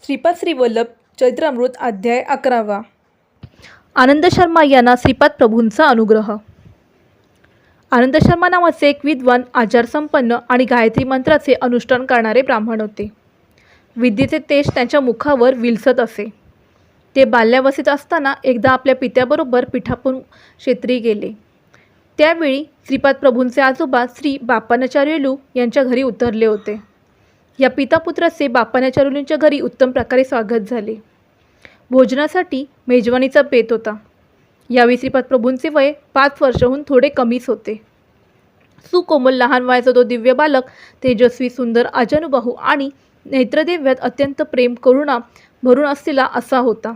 श्रीपाद श्री वल्लभ अध्याय अकरावा. आनंद शर्मा यांना श्रीपाद प्रभूंचा अनुग्रह. आनंद शर्मा नावाचे एक विद्वान आचारसंपन्न आणि गायत्री मंत्राचे अनुष्ठान करणारे ब्राह्मण होते. विद्येचे तेज त्यांच्या मुखावर विलसत असे. ते बाल्यावस्थेत असताना एकदा आपल्या पित्याबरोबर पिठापूर क्षेत्री गेले. त्यावेळी श्रीपाद प्रभूंचे आजोबा श्री बापानाचार्यलू यांच्या घरी उतरले होते. या पितापुत्राचे बापानाचार्युलूंच्या घरी उत्तम प्रकारे स्वागत झाले. भोजनासाठी मेजवानीचा बेत होता. यावेळी श्रीपाद प्रभूंचे वय पाच वर्षाहून थोडे कमीच होते. सुकोमल लहान वयाचा तो दिव्य बालक तेजस्वी सुंदर अजानुबाहू आणि नेत्रदेव्यात अत्यंत प्रेम करुणा भरून असलेला असा होता.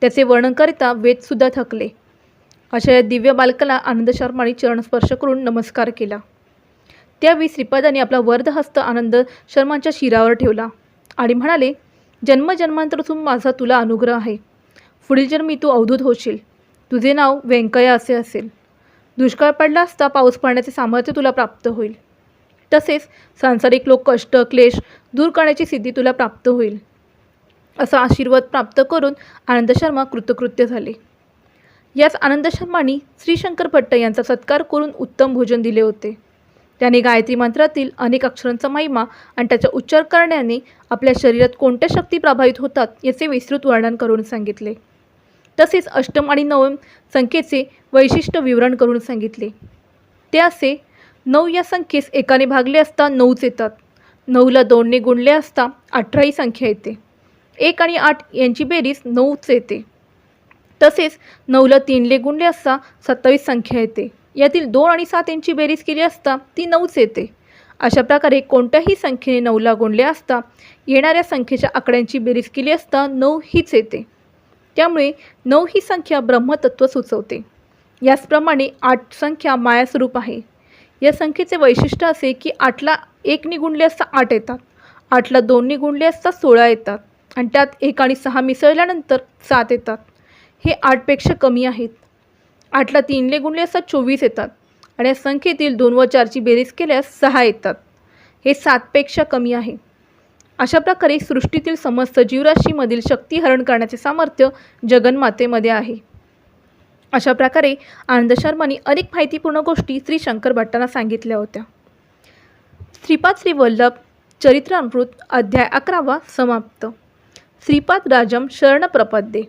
त्याचे वर्णनकरिता वेदसुद्धा थकले. अशा या दिव्य बालकाला आनंद शर्माने चरणस्पर्श करून नमस्कार केला. त्यावेळी श्रीपादाने आपला वर्धहस्त आनंद शर्मांच्या शिरावर ठेवला आणि म्हणाले जन्मजन्मांतरातून माझा तुला अनुग्रह आहे. पुढील जन्मी तू अवधूत होशील. तुझे नाव व्यंकय्या असे असेल. दुष्काळ पडला असता पाऊस पडण्याचे सामर्थ्य तुला प्राप्त होईल. तसेच सांसारिक लोक कष्ट क्लेश दूर करण्याची सिद्धी तुला प्राप्त होईल. असा आशीर्वाद प्राप्त करून आनंद शर्मा कृतकृत्य झाले. याच आनंद शर्मांनी श्रीशंकर भट्ट यांचा सत्कार करून उत्तम भोजन दिले होते. त्याने गायत्री मंत्रातील अनेक अक्षरांचा महिमा आणि त्याचा उच्चार करण्याने आपल्या शरीरात कोणत्या शक्ती प्रभावित होतात याचे विस्तृत वर्णन करून सांगितले. तसेच अष्टम आणि नवम संख्येचे वैशिष्ट्य विवरण करून सांगितले. ते असे नऊ या संख्येस एकाने भागले असता नऊच येतात. नऊला दोनने गुणले असता अठरा ही संख्या येते. एक आणि आठ यांची बेरीज नऊच येते. तसेच नऊला तीनले गुणले असता सत्तावीस संख्या येते. यातील दोन आणि सात यांची बेरीज केली असता ती नऊच येते. अशा प्रकारे कोणत्याही संख्येने नऊला गुणले असता येणाऱ्या संख्येच्या आकड्यांची बेरीज केली असता नऊ हीच येते. त्यामुळे नऊ ही संख्या ब्रह्मतत्व सुचवते. याचप्रमाणे आठ संख्या मायास्वरूप आहे. या संख्येचे वैशिष्ट्य असे की आठला एकने गुणले असता आठ येतात आठला दोनने गुणले असता सोळा येतात आणि त्यात एक आणि सहा मिसळल्यानंतर सात येतात. हे आठपेक्षा कमी आहेत. आठला तीनले गुणले असतात चोवीस येतात. आणि या संख्येतील दोन व चारची बेरीज केल्यास सहा येतात. हे सातपेक्षा कमी आहे. अशा प्रकारे सृष्टीतील समस्त जीवराशीमधील शक्ती हरण करण्याचे सामर्थ्य जगन्मातेमध्ये आहे. अशा प्रकारे आनंद शर्मानी अनेक माहितीपूर्ण गोष्टी श्री शंकर भट्टांना सांगितल्या होत्या. श्रीपाद श्री वल्लभ चरित्रामृत अध्याय अकरावा समाप्त. श्रीपाद राजम शरणप्रपद्ये